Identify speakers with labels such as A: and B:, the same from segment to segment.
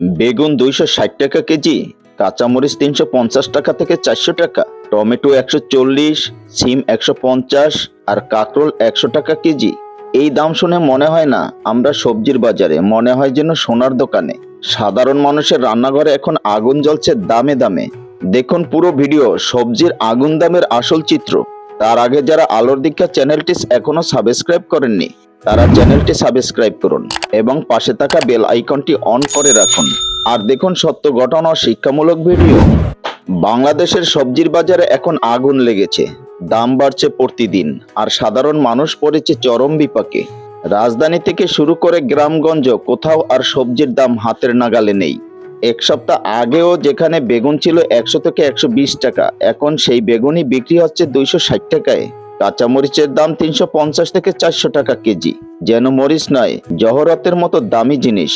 A: বেগুন দুইশো ষাট টাকা কেজি, কাঁচামরিচ তিনশো পঞ্চাশ টাকা থেকে চারশো টাকা, টমেটো একশো চল্লিশ, সিম একশো পঞ্চাশ আর কাঁকরোল একশো টাকা কেজি। এই দাম শুনে মনে হয় না আমরা সবজির বাজারে, মনে হয় যেন সোনার দোকানে। সাধারণ মানুষের রান্নাঘরে এখন আগুন জ্বলছে দামে দামে। দেখুন পুরো ভিডিও, সবজির আগুন দামের আসল চিত্র। তার আগে যারা আলোর দীক্ষা চ্যানেলটি এখনও সাবস্ক্রাইব করেননি তারা চ্যানেলটি সাবস্ক্রাইব করুন এবং পাশে থাকা বেল আইকনটি অন করে রাখুন। আর দেখুন সত্য ঘটনা ও শিক্ষামূলক ভিডিও। বাংলাদেশের সবজির বাজারে এখন আগুন লেগেছে। দাম বাড়ছে প্রতিদিন আর সাধারণ মানুষ পড়েছে চরম বিপাকে। রাজধানী থেকে শুরু করে গ্রামগঞ্জ কোথাও আর সবজির দাম হাতের নাগালে নেই। এক সপ্তাহ আগেও যেখানে বেগুন ছিল একশো থেকে একশো বিশ টাকা, এখন সেই বেগুনই বিক্রি হচ্ছে দুইশো ষাট টাকায়। কাঁচামরিচের দাম তিনশো পঞ্চাশ থেকে চারশো টাকা কেজি। যেন মরিচ নয়, জহরতের মতো দামি জিনিস।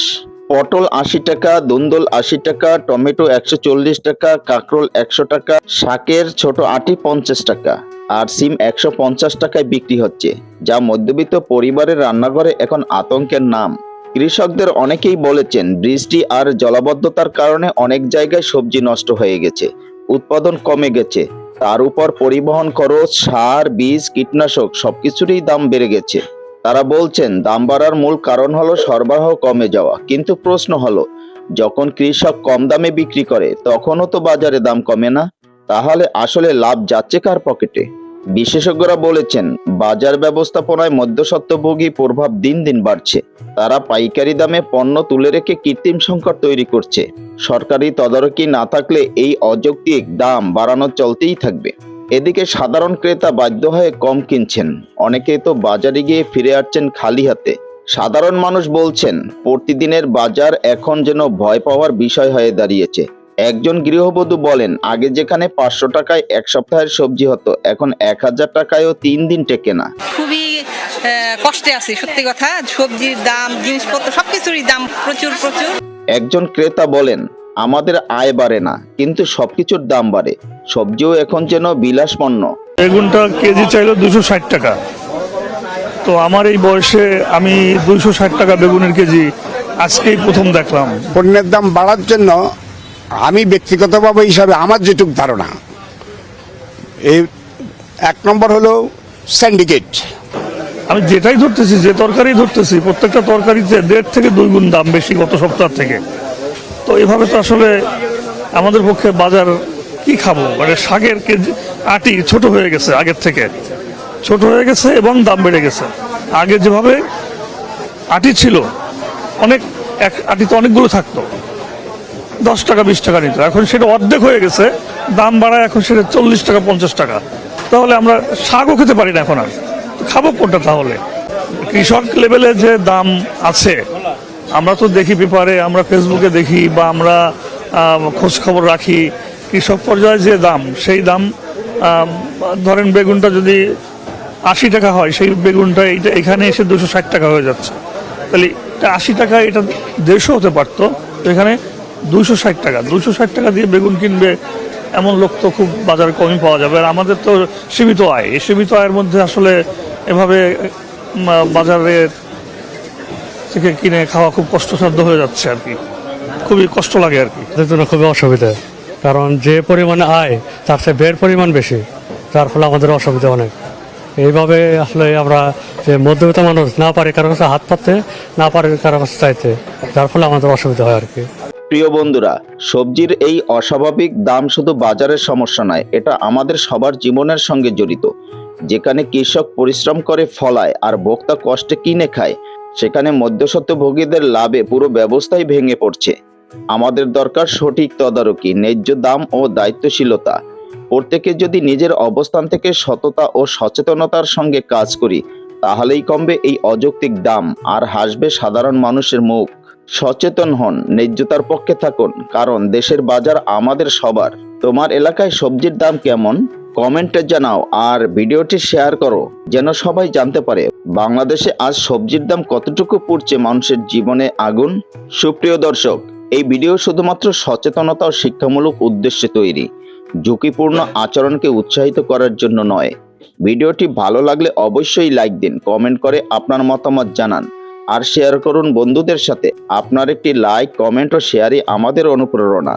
A: পটল আশি টাকা, দুন্দল আশি টাকা, টমেটো একশো চল্লিশ টাকা, কাঁকরোল একশো টাকা, শাকের ছোট আটি পঞ্চাশ টাকা, আর সিম একশো পঞ্চাশ টাকায় বিক্রি হচ্ছে, যা মধ্যবিত্ত পরিবারের রান্নাঘরে এখন আতঙ্কের নাম। কৃষকদের অনেকেই বলেছেন, বৃষ্টি আর জলাবদ্ধতার কারণে অনেক জায়গায় সবজি নষ্ট হয়ে গেছে, উৎপাদন কমে গেছে তার উপর পরিবহন খরচ, সার, বীজ, কীটনাশক সবকিছুরই দাম বেড়ে গেছে। তারা বলছেন, দাম বাড়ার মূল কারণ হলো সরবরাহ কমে যাওয়া। কিন্তু প্রশ্ন হলো, যখন কৃষক কম দামে বিক্রি করে, তখনও তো বাজারে দাম কমে না। তাহলে আসলে লাভ যাচ্ছে কার পকেটে? বিশেষজ্ঞরা বলেছেন, বাজার ব্যবস্থাপনায় মধ্যস্বত্বভোগী প্রভাব দিন দিন বাড়ছে। তারা পাইকারি দামে পণ্য তুলে রেখে কৃত্রিম সংকট তৈরি করছে। সরকারি তদারকি না থাকলে এই অযৌক্তিক দাম বাড়ানো চলতেই থাকবে। এদিকে সাধারণ ক্রেতা বাধ্য হয়ে কম কিনছেন। অনেকে তো বাজারে গিয়ে ফিরে আসছেন খালি হাতে। সাধারণ মানুষ বলছেন, প্রতিদিনের বাজার এখন যেন ভয় পাওয়ার বিষয় হয়ে দাঁড়িয়েছে। একজন গৃহবধূ বলেন, আগে যেখানে পাঁচশো টাকায় এক সপ্তাহের সবজি হতো, এখন এক হাজার টাকায়ও তিন দিন টেকে না।
B: খুবই কষ্টে আছি, সত্যি কথা। সবজির দাম, জিনিসপত্র, সবকিছুরই দাম প্রচুর প্রচুর।
A: একজন ক্রেতা বলেন আমাদের আয় বাড়ে না কিন্তু সবকিছুর দাম বাড়ে। সবজিও এখন যেন বিলাস পণ্য
C: বেগুনটা কেজি চাইলো দুশো ষাট টাকা। তো আমার এই বয়সে আমি দুইশো ষাট টাকা বেগুনের কেজি আজকেই প্রথম দেখলাম।
D: পণ্যের দাম বাড়ার জন্য আমি ব্যক্তিগতভাবে হিসাবে আমার যেটুক ধারণা এই এক নম্বর হলো স্যান্ডিকেট
C: আমি যেটাই ধরতেছি, যে তরকারি ধরতেছি, প্রত্যেকটা তরকারিতে দেড় থেকে দুই গুণ দাম বেশি গত সপ্তাহ থেকে। তো এভাবে তো আসলে আমাদের পক্ষে বাজার কি খাব? মানে শাকের কেজি, আটি ছোট হয়ে গেছে আগের থেকে। ছোট হয়ে গেছে এবং দাম বেড়ে গেছে। আগে যেভাবে আটি ছিল, অনেক, এক আটিতে অনেকগুলো থাকতো। দশ টাকা, বিশ টাকা নিত। এখন সেটা অর্ধেক হয়ে গেছে, দাম বাড়ায় এখন সেটা চল্লিশ টাকা, পঞ্চাশ টাকা। তাহলে আমরা শাকও খেতে পারি না এখন আর। তো খাব কোনটা তাহলে? কৃষক লেভেলে যে দাম আছে, আমরা তো দেখি পেপারে, আমরা ফেসবুকে দেখি বা আমরা খোঁজ খবর রাখি, কৃষক পর্যায়ে যে দাম, সেই দাম ধরেন বেগুনটা যদি আশি টাকা হয়, সেই বেগুনটা এইটা এখানে এসে দুশো ষাট টাকা হয়ে যাচ্ছে। তাহলে আশি টাকা, এটা দেড়শো হতে পারতো এখানে দুশো ষাট টাকা। দুশো ষাট টাকা দিয়ে বেগুন কিনবে, এমন লোক তো খুব বাজারে কমই পাওয়া যাবে। আর আমাদের তো সীমিত আয়। এই সীমিত আয়ের মধ্যে আসলে এভাবে উম, বাজারে থেকে কিনে খাওয়া খুব কষ্টসাধ্য হয়ে যাচ্ছে আর কি। খুবই কষ্ট লাগে আর কি।
E: জন্য খুবই অসুবিধা কারণ যে পরিমাণে আয় তার চেয়ে ব্যয়ের পরিমাণ বেশি যার ফলে আমাদের অসুবিধা অনেক। এইভাবে আসলে আমরা যে মধ্যবিত্ত মানুষ না পারে কারও কাছে হাত পাততে না পারে কারও কাছে চাইতে যার ফলে আমাদের অসুবিধা হয় আর কি।
A: প্রিয় বন্ধুরা সবজির এই অস্বাভাবিক দাম শুধু বাজারের সমস্যা নয় এটা আমাদের সবার জীবনের সঙ্গে জড়িত। যেখানে কৃষক পরিশ্রম করে ফলায় আর ভোক্তা কষ্টে কিনে খায়, সেখানে মধ্যস্বত্বভোগীদের লাভে পুরো ব্যবস্থাই ভেঙে পড়ছে। আমাদের দরকার সঠিক তদারকি, ন্যায্য দাম ও দায়িত্বশীলতা। প্রত্যেকে যদি নিজের অবস্থান থেকে সততা ও সচেতনতার সঙ্গে কাজ করি, তাহলেই কমবে এই অযৌক্তিক দাম আর হাসবে সাধারণ মানুষের মুখ। সচেতন হন, ন্যায্যতার পক্ষে থাকুন, কারণ দেশের বাজার আমাদের সবার। তোমার এলাকায় সবজির দাম কেমন? কমেন্টে জানাও আর ভিডিওটি শেয়ার করো, যেন সবাই জানতে পারে বাংলাদেশে আজ সবজির দাম কতটুকু পড়ছে মানুষের জীবনে আগুন। সুপ্রিয় দর্শক, এই ভিডিও শুধুমাত্র সচেতনতা ও শিক্ষামূলক উদ্দেশ্যে তৈরি, ঝুঁকিপূর্ণ আচরণকে উৎসাহিত করার জন্য নয়। ভিডিওটি ভালো লাগলে অবশ্যই লাইক দিন, কমেন্ট করে আপনার মতামত জানান, আর শেয়ার করুন বন্ধুদের সাথে। আপনার একটি লাইক, কমেন্ট ও শেয়ারই আমাদের অনুপ্রেরণা।